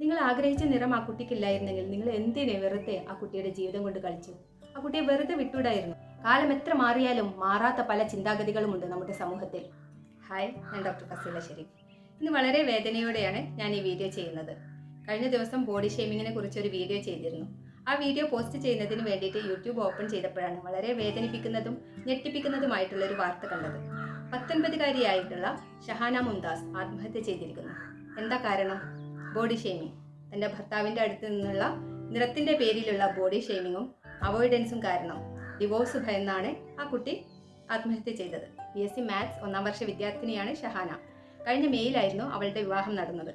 നിങ്ങൾ ആഗ്രഹിച്ച നിറം ആ കുട്ടിക്കില്ലായിരുന്നെങ്കിൽ നിങ്ങൾ എന്തിനെ വെറുതെ ആ കുട്ടിയുടെ ജീവിതം കൊണ്ട് കളിച്ചു? ആ കുട്ടിയെ വെറുതെ വിട്ടൂടായിരുന്നു കാലം എത്ര മാറിയാലും മാറാത്ത പല ചിന്താഗതികളും ഉണ്ട് നമ്മുടെ സമൂഹത്തിൽ. ഹായ് ഞാൻ ഡോക്ടർ ഫസീല ഷെരീഫ്. ഇന്ന് വളരെ വേദനയോടെയാണ് ഞാൻ ഈ വീഡിയോ ചെയ്യുന്നത്. കഴിഞ്ഞ ദിവസം ബോഡി ഷേമിങ്ങിനെ കുറിച്ച് ഒരു വീഡിയോ ചെയ്തിരുന്നു. ആ വീഡിയോ പോസ്റ്റ് ചെയ്യുന്നതിന് വേണ്ടിയിട്ട് യൂട്യൂബ് ഓപ്പൺ ചെയ്തപ്പോഴാണ് വളരെ വേദനിപ്പിക്കുന്നതും ഞെട്ടിപ്പിക്കുന്നതുമായിട്ടുള്ള ഒരു വാർത്ത കണ്ടത്. പത്തൊൻപതുകാരിയായിട്ടുള്ള ഷഹാന മുംതാസ് ആത്മഹത്യ ചെയ്തിരിക്കുന്നു. എന്താ കാരണം? ബോഡി ഷേമിംഗ് തന്റെ ഭർത്താവിന്റെ അടുത്ത് നിന്നുള്ള നിറത്തിന്റെ പേരിലുള്ള ബോഡി ഷെയ്മിങ്ങും അവോയ്ഡൻസും കാരണം ഡിവോഴ്സ് ഭയന്നാണ് ആ കുട്ടി ആത്മഹത്യ ചെയ്തത്. ബി എസ് സി മാത്സ് ഒന്നാം വർഷ വിദ്യാർത്ഥിനിയാണ് ഷഹാന. കഴിഞ്ഞ മെയ്യിലായിരുന്നു അവളുടെ വിവാഹം നടന്നത്.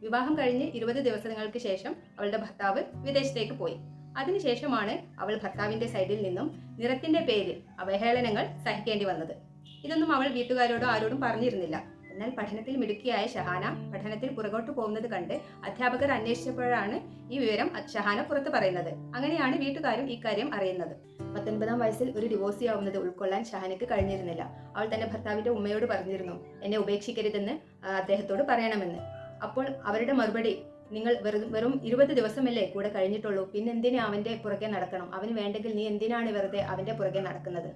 വിവാഹം കഴിഞ്ഞ് ഇരുപത് ദിവസങ്ങൾക്ക് ശേഷം അവളുടെ ഭർത്താവ് വിദേശത്തേക്ക് പോയി. അതിനുശേഷമാണ് അവൾ ഭർത്താവിന്റെ സൈഡിൽ നിന്നും നിറത്തിന്റെ പേരിൽ അവഹേളനങ്ങൾ സഹിക്കേണ്ടി വന്നത്. ഇതൊന്നും അവൾ വീട്ടുകാരോടോ ആരോടും പറഞ്ഞിരുന്നില്ല. എന്നാൽ പഠനത്തിൽ മിടുക്കിയായ ഷഹാന പഠനത്തിൽ പുറകോട്ട് പോകുന്നത് കണ്ട് അധ്യാപകർ അന്വേഷിച്ചപ്പോഴാണ് ഈ വിവരം ഷഹാന പുറത്തു പറയുന്നത്. അങ്ങനെയാണ് വീട്ടുകാരും ഇക്കാര്യം അറിയുന്നത്. പത്തൊൻപതാം വയസ്സിൽ ഒരു ഡിവോഴ്സി ആവുന്നത് ഉൾക്കൊള്ളാൻ ഷഹാനയ്ക്ക് കഴിഞ്ഞിരുന്നില്ല. അവൾ തന്റെ ഭർത്താവിന്റെ ഉമ്മയോട് പറഞ്ഞിരുന്നു എന്നെ ഉപേക്ഷിക്കരുതെന്ന് അദ്ദേഹത്തോട് പറയണമെന്ന്. അപ്പോൾ അവരുടെ മറുപടി നിങ്ങൾ വെറും വെറും ഇരുപത് ദിവസമല്ലേ കൂടെ കഴിഞ്ഞിട്ടുള്ളൂ പിന്നെ എന്തിനാ അവന്റെ പുറകെ നടക്കണം? അവന് വേണ്ടെങ്കിൽ നീ എന്തിനാണ് വെറുതെ അവന്റെ പുറകെ നടക്കുന്നത്?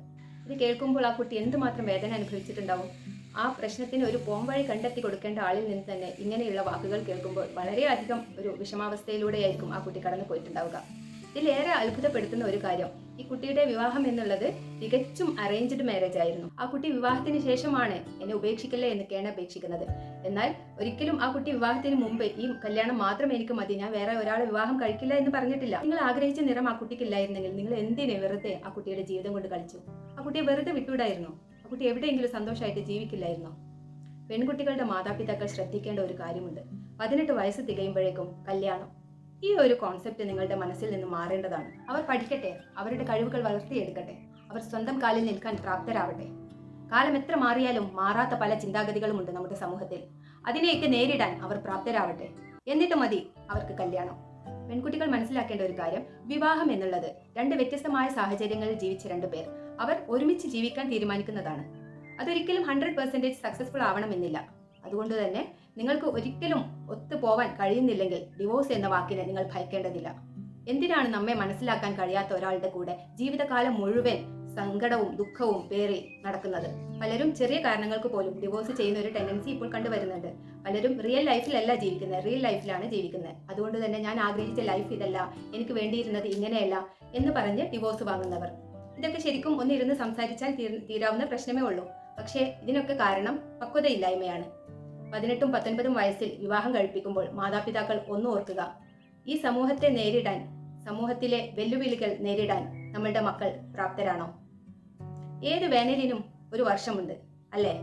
ഇത് കേൾക്കുമ്പോൾ ആ കുട്ടി എന്തുമാത്രം വേദന അനുഭവിച്ചിട്ടുണ്ടാവും? ആ പ്രശ്നത്തിന് ഒരു പോംവഴി കണ്ടെത്തി കൊടുക്കേണ്ട ആളിൽ നിന്ന് തന്നെ ഇങ്ങനെയുള്ള വാക്കുകൾ കേൾക്കുമ്പോൾ വളരെയധികം ഒരു വിഷമാവസ്ഥയിലൂടെയായിരിക്കും ആ കുട്ടി കടന്നു പോയിട്ടുണ്ടാവുക. ഇതിലേറെ അത്ഭുതപ്പെടുത്തുന്ന ഒരു കാര്യം ഈ കുട്ടിയുടെ വിവാഹം എന്നുള്ളത് തികച്ചും അറേഞ്ച്ഡ് മാരേജ് ആയിരുന്നു. ആ കുട്ടി വിവാഹത്തിന് ശേഷമാണ് എന്നെ ഉപേക്ഷിക്കല്ലേ എന്നൊക്കെയാണ് അപേക്ഷിക്കുന്നത്. എന്നാൽ ഒരിക്കലും ആ കുട്ടി വിവാഹത്തിന് മുമ്പ് ഈ കല്യാണം മാത്രം എനിക്ക് മതി ഞാൻ വേറെ ഒരാളെ വിവാഹം കഴിക്കില്ല എന്ന് പറഞ്ഞിട്ടില്ല. നിങ്ങൾ ആഗ്രഹിച്ച നിറം ആ കുട്ടിക്കില്ലായിരുന്നെങ്കിൽ നിങ്ങൾ എന്തിനെ വെറുതെ ആ കുട്ടിയുടെ ജീവിതം കൊണ്ട് കളിച്ചു? ആ കുട്ടിയെ വെറുതെ വിട്ടൂടായിരുന്നു ആ കുട്ടി എവിടെയെങ്കിലും സന്തോഷമായിട്ട് ജീവിക്കില്ലായിരുന്നോ? പെൺകുട്ടികളുടെ മാതാപിതാക്കൾ ശ്രദ്ധിക്കേണ്ട ഒരു കാര്യമുണ്ട്. പതിനെട്ട് വയസ്സ് തികയുമ്പോഴേക്കും കല്യാണം. ഈ ഒരു കോൺസെപ്റ്റ് നിങ്ങളുടെ മനസ്സിൽ നിന്ന് മാറേണ്ടതാണ്. അവർ പഠിക്കട്ടെ അവരുടെ കഴിവുകൾ വളർത്തിയെടുക്കട്ടെ അവർ സ്വന്തം കാലിൽ നിൽക്കാൻ പ്രാപ്തരാവട്ടെ. കാലം എത്ര മാറിയാലും മാറാത്ത പല ചിന്താഗതികളുമുണ്ട് നമ്മുടെ സമൂഹത്തിൽ. അതിനെയൊക്കെ നേരിടാൻ അവർ പ്രാപ്തരാവട്ടെ. എന്നിട്ട് മതി അവർക്ക് കല്യാണം. പെൺകുട്ടികൾ മനസ്സിലാക്കേണ്ട ഒരു കാര്യം വിവാഹം എന്നുള്ളത് രണ്ട് വ്യത്യസ്തമായ സാഹചര്യങ്ങളിൽ ജീവിച്ച രണ്ടു പേർ. അവർ ഒരുമിച്ച് ജീവിക്കാൻ തീരുമാനിക്കുന്നതാണ്. അതൊരിക്കലും ഹൺഡ്രഡ് പെർസെന്റേജ് സക്സസ്ഫുൾ ആവണമെന്നില്ല. അതുകൊണ്ട് തന്നെ നിങ്ങൾക്ക് ഒരിക്കലും ഒത്തു പോവാൻ കഴിയുന്നില്ലെങ്കിൽ ഡിവോഴ്സ് എന്ന വാക്കിനെ നിങ്ങൾ ഭയക്കേണ്ടതില്ല. എന്തിനാണ് നമ്മെ മനസ്സിലാക്കാൻ കഴിയാത്ത ഒരാളുടെ കൂടെ ജീവിതകാലം മുഴുവൻ സങ്കടവും ദുഃഖവും പേറി നടക്കുന്നത്. പലരും ചെറിയ കാരണങ്ങൾക്ക് പോലും ഡിവോഴ്സ് ചെയ്യുന്ന ഒരു ടെൻഡൻസി ഇപ്പോൾ കണ്ടുവരുന്നുണ്ട്. പലരും റിയൽ ലൈഫിലല്ല ജീവിക്കുന്നത്. റിയൽ ലൈഫിലാണ് ജീവിക്കുന്നത്. അതുകൊണ്ട് തന്നെ ഞാൻ ആഗ്രഹിച്ച ലൈഫ് ഇതല്ല. എനിക്ക് വേണ്ടിയിരുന്നത് ഇങ്ങനെയല്ല എന്ന് പറഞ്ഞ് ഡിവോഴ്സ് വാങ്ങുന്നവർ. ഇതൊക്കെ ശരിക്കും ഒന്നിരുന്ന് സംസാരിച്ചാൽ തീരാവുന്ന പ്രശ്നമേ ഉള്ളൂ. പക്ഷേ ഇതിനൊക്കെ കാരണം പക്വതയില്ലായ്മയാണ്. പതിനെട്ടും പത്തൊൻപതും വയസ്സിൽ വിവാഹം കഴിപ്പിക്കുമ്പോൾ മാതാപിതാക്കൾ ഒന്ന് ഓർക്കുക. ഈ സമൂഹത്തെ നേരിടാൻ സമൂഹത്തിലെ വെല്ലുവിളികൾ നേരിടാൻ നമ്മളുടെ മക്കൾ പ്രാപ്തരാണോ? ഏത് വേനലിനും ഒരു വർഷമുണ്ട് അല്ലേ?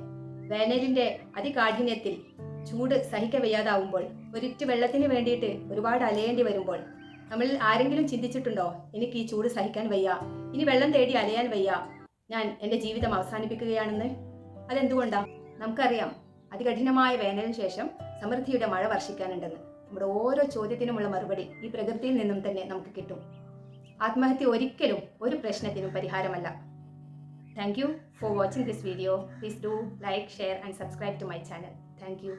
വേനലിന്റെ അതികാഠിന്യത്തിൽ ചൂട് സഹിക്കവയ്യാതാവുമ്പോൾ ഒരിറ്റ് വെള്ളത്തിന് വേണ്ടിയിട്ട് ഒരുപാട് അലയേണ്ടി വരുമ്പോൾ നമ്മളിൽ ആരെങ്കിലും ചിന്തിച്ചിട്ടുണ്ടോ? എനിക്ക് ഈ ചൂട് സഹിക്കാൻ വയ്യ ഇനി വെള്ളം തേടി അലയാൻ വയ്യ ഞാൻ എന്റെ ജീവിതം അവസാനിപ്പിക്കുകയാണെന്ന്? അതെന്തുകൊണ്ടാ? നമുക്കറിയാം അതികഠിനമായ വേനലിന് ശേഷം സമൃദ്ധിയുടെ മഴ വർഷിക്കാനുണ്ടെന്ന്. നമ്മുടെ ഓരോ ചോദ്യത്തിനുമുള്ള മറുപടി ഈ പ്രകൃതിയിൽ നിന്നും തന്നെ നമുക്ക് കിട്ടും. ആത്മഹത്യ ഒരിക്കലും ഒരു പ്രശ്നത്തിനും പരിഹാരമല്ല. Thank you for watching this video. Please do like, share and subscribe to my channel. Thank you.